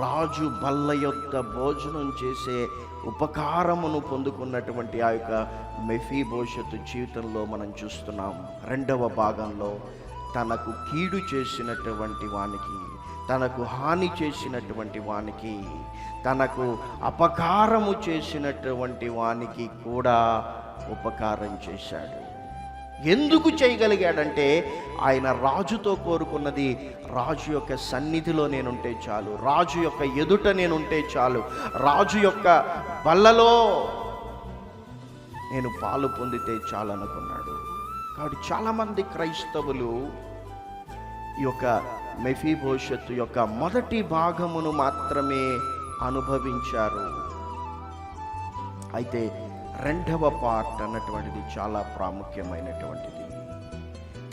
రాజు బల్ల యొక్క భోజనం చేసే ఉపకారమును పొందుకున్నటువంటి ఆ యొక్క మెఫీ భవిష్యత్తు జీవితంలో మనం చూస్తున్నాం. రెండవ భాగంలో తనకు కీడు చేసినటువంటి వానికి తనకు హాని చేసినటువంటి వానికి తనకు అపకారము చేసినటువంటి వానికి కూడా ఉపకారం చేశాడు. ఎందుకు చేయగలిగాడంటే ఆయన రాజుతో కోరుకున్నది రాజు యొక్క సన్నిధిలో నేనుంటే చాలు రాజు యొక్క ఎదుట నేనుంటే చాలు రాజు యొక్క బల్లలో నేను పాలు పొందితే చాలు అనుకున్నాడు కాబట్టి చాలామంది క్రైస్తవులు ఈ యొక్క మెఫీ భవిష్యత్తు యొక్క మొదటి భాగమును మాత్రమే అనుభవించారు. అయితే రెండవ పార్ట్ అన్నటువంటిది చాలా ప్రాముఖ్యమైనటువంటిది.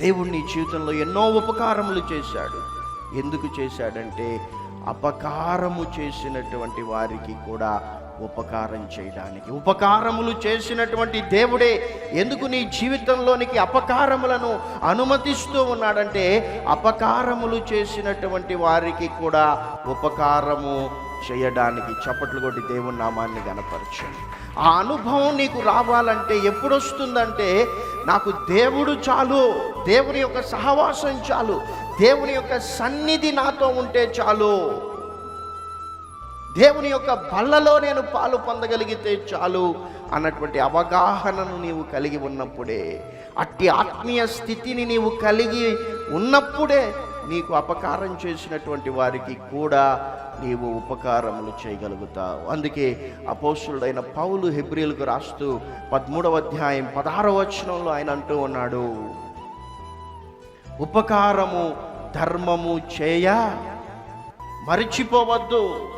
దేవుడు నీ జీవితంలో ఎన్నో ఉపకారములు చేశాడు. ఎందుకు చేశాడంటే అపకారము చేసినటువంటి వారికి కూడా ఉపకారం చేయడానికి. ఉపకారములు చేసినటువంటి దేవుడే ఎందుకు నీ జీవితంలోనికి అపకారములను అనుమతిస్తూ ఉన్నాడంటే అపకారములు చేసినటువంటి వారికి కూడా ఉపకారము చేయడానికి చప్పట్లు కొట్టి దేవుని నామాన్ని గనపరచండి ఆ అనుభవం నీకు రావాలంటే ఎప్పుడు వస్తుందంటే నాకు దేవుడు చాలు దేవుని యొక్క సహవాసం చాలు దేవుని యొక్క సన్నిధి నాతో ఉంటే చాలు. దేవుని యొక్క బల్లలో నేను పాలు పొందగలిగితే చాలు అన్నటువంటి అవగాహనను నీవు కలిగి ఉన్నప్పుడే అట్టి ఆత్మీయ స్థితిని నీవు కలిగి ఉన్నప్పుడే నీకు అపకారం చేసినటువంటి వారికి కూడా నీవు ఉపకారములు చేయగలుగుతావు. అందుకే అపోసుడైన పౌలు హెబ్రిల్కు రాస్తూ పదమూడవ అధ్యాయం పదహారవ వచనంలో ఆయన అంటూ ఉన్నాడు ఉపకారము ధర్మము చేయ మరిచిపోవద్దు.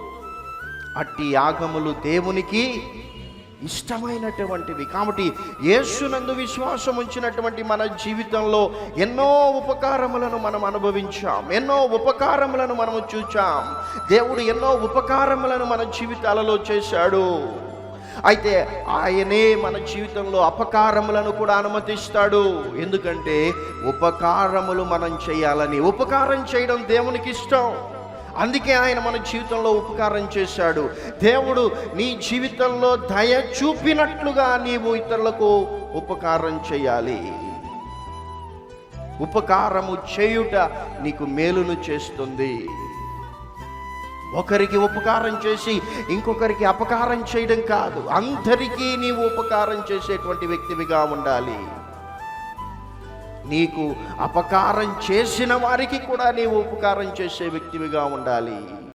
అట్టి యాగములు దేవునికి ఇష్టమైనటువంటివి. కాబట్టి యేసునందు విశ్వాసం ఉంచినటువంటి మన జీవితంలో ఎన్నో ఉపకారములను మనం అనుభవించాం. ఎన్నో ఉపకారములను మనము చూచాం. దేవుడు ఎన్నో ఉపకారములను మన జీవితాలలో చేశాడు. అయితే ఆయనే మన జీవితంలో అపకారములను కూడా అనుమతిస్తాడు. ఎందుకంటే ఉపకారములు మనం చేయాలని ఉపకారం చేయడం దేవునికి ఇష్టం అందుకే ఆయన మన జీవితంలో ఉపకారం చేశాడు. దేవుడు నీ జీవితంలో దయ చూపినట్లుగా నీవు ఇతరులకు ఉపకారం చేయాలి. ఉపకారము చేయుట నీకు మేలును చేస్తుంది. ఒకరికి ఉపకారం చేసి ఇంకొకరికి అపకారం చేయడం కాదు. అందరికీ నీవు ఉపకారం చేసేటువంటి వ్యక్తివిగా ఉండాలి. నీకు అపకారం చేసిన వారికి కూడా నీవు ఉపకారం చేసే వ్యక్తివిగా ఉండాలి.